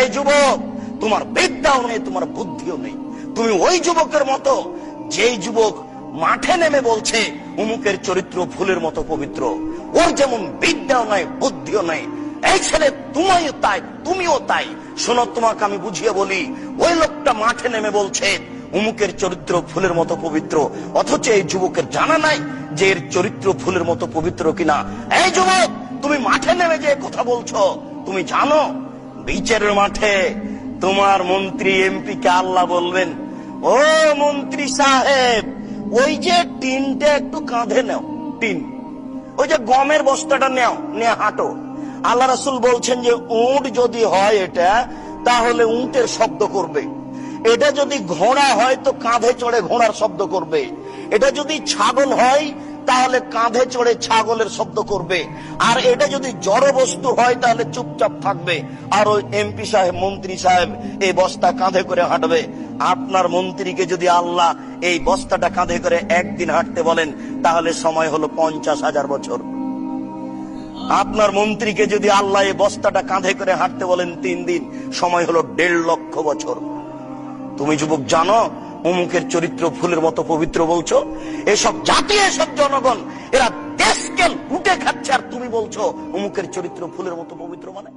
এই যুবক, তোমার বিদ্যাও নেই, তোমার বুদ্ধিও নেই। তুমি ওই যুবকের মতো, যেই যুবক মাঠে নেমে বলছে, উমুকের চরিত্র ফুলের মতো পবিত্র। ওর যেমন বিদ্যাও নাই, বুদ্ধিও নাই। এই ছেলে তুমিও তাই তুমিও তাই। শোনো, তোমাকে আমি বুঝিয়ে বলি, ওই লোকটা মাঠে নেমে বলছে, উমুকের চরিত্র ফুলের মতো পবিত্র। অথচ এই যুবকের জানা নাই যে এর চরিত্র ফুলের মতো পবিত্র কিনা। এই যুবক, তুমি মাঠে নেমে যে কথা বলছো, তুমি জানো বিচারের মাঠে তোমার মন্ত্রী এমপি কে আল্লাহ বলবেন, ও মন্ত্রী সাহেব, ওই যে টিনটা একটু কাঁধে নাও, টিন। ওই যে গমের বস্তাটা নেও, নিয়ে হাঁটো। আল্লাহ রাসুল বলছেন যে, উট যদি হয় এটা, তাহলে উটের শব্দ করবে। এটা যদি ঘোড়া হয়, তো কাঁধে চড়ে ঘোড়ার শব্দ করবে। এটা যদি ছাগল হয় তাহলে কাঁধে চড়ে ছাগলের শব্দ করবে। আর এটা যদি জড় বস্তু হয়, তাহলে চুপচাপ থাকবে। আর ওই এমপি সাহেব, মন্ত্রী সাহেব এই বস্তা কাঁধে করে হাঁটবে। আপনার মন্ত্রীকে যদি আল্লাহ এই বস্তাটা কাঁধে করে একদিন হাঁটতে বলেন, তাহলে সময় হলো পঞ্চাশ হাজার বছর। আপনার মন্ত্রীকে যদি আল্লাহ এই বস্তাটা কাঁধে করে হাঁটতে বলেন তিন দিন, সময় হলো দেড় লক্ষ বছর। তুমি যুবক জানো অমুকের চরিত্র ফুলের মতো পবিত্র বলছো? এসব জাতি, এসব জনগণ, এরা দেশকে লুটে খাচ্ছে, আর তুমি বলছো অমুকের চরিত্র ফুলের মতো পবিত্র মানে?